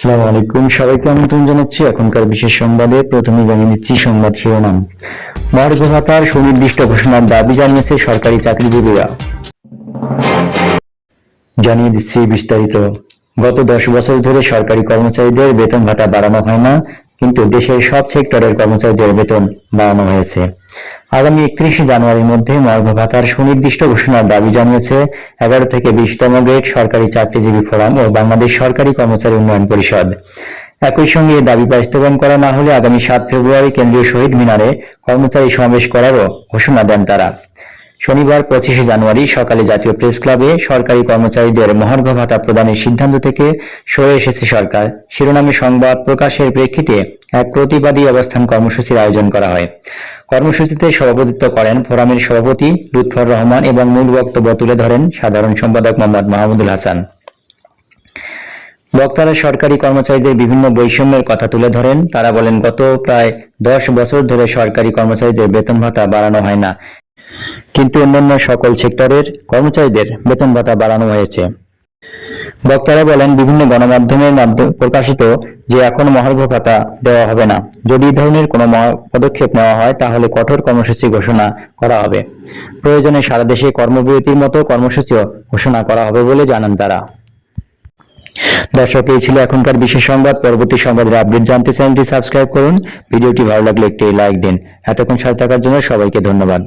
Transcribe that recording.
আসসালামু আলাইকুম। সবাইকে আমন্ত্রণ জানাচ্ছি এখনকার বিশেষ সংবাদে। প্রথমে জানিয়ে দিচ্ছি সংবাদ শিরোনাম। মহার্ঘ ভাতার সুনির্দিষ্ট ঘোষণার দাবি জানিয়েছে সরকারি চাকরিজীবীরা। জানিয়ে দিচ্ছি বিস্তারিত। গত দশ বছর ধরে সরকারি কর্মচারীদের বেতন ভাতা বাড়ানো হয় না। কিন্তু দেশের সব সেক্টরের কর্মচারীদের বেতন বাড়ানো হয়েছে। আগামী একত্রিশে জানুয়ারির মধ্যে মর্গ ভাতার সুনির্দিষ্ট ঘোষণার দাবি জানিয়েছে এগারো থেকে বিশতম গ্রেড সরকারি চাকরিজীবী ফোরাম ও বাংলাদেশ সরকারি কর্মচারী উন্নয়ন পরিষদ। একই সঙ্গে এ দাবি বাস্তবায়ন করা না হলে আগামী সাত ফেব্রুয়ারি কেন্দ্রীয় শহীদ মিনারে কর্মচারী সমাবেশ করারও ঘোষণা দেন তারা। শনিবার পঁচিশে জানুয়ারি সকালে জাতীয় প্রেস ক্লাবে সরকারি কর্মচারীদের মহার্ঘ ভাতা প্রদানের সিদ্ধান্ত থেকে সরে এসেছে সরকার। শিরোনামে সংবাদ প্রকাশের প্রেক্ষিতে এক প্রতিবাদী অবস্থান কর্মসূচির আয়োজন করা হয়। কর্মসূচিতে সভাপতিত্ব করেন ফোরামের সভাপতি লুৎফর রহমান এবং মূল বক্তব্য তুলে ধরেন সাধারণ সম্পাদক মোহাম্মদ মাহমুদুল হাসান। বক্তারা সরকারি কর্মচারীদের বিভিন্ন বৈষম্যের কথা তুলে ধরেন। তারা বলেন, গত প্রায় দশ বছর ধরে সরকারি কর্মচারীদের বেতন ভাতা বাড়ানো হয় না। কিন্তু অন্যান্য সকল সেক্টরের কর্মচারীদের বেতন ভাতা বাড়ানো হয়েছে। বক্তারা বলেন, বিভিন্ন গণমাধ্যমের মাধ্যমে প্রকাশিত যে এখন মহার্ঘ ভাতা দেওয়া হবে না, যদি ধরনের কোনো পদক্ষেপ নেওয়া হয়, তাহলে কঠোর কর্মসূচি ঘোষণা করা হবে। প্রয়োজনে সারা দেশে কর্মবিরতির মতো কর্মসূচিও ঘোষণা করা হবে বলে জানান তারা। দর্শক, এই ছিল এখনকার বিশেষ সংবাদ। পরবর্তী সংবাদের আপডেট জানতে চ্যানেলটি সাবস্ক্রাইব করুন। ভিডিওটি ভালো লাগলে একটি লাইক দিন। এতক্ষণ সাথে থাকার জন্য সবাইকে ধন্যবাদ।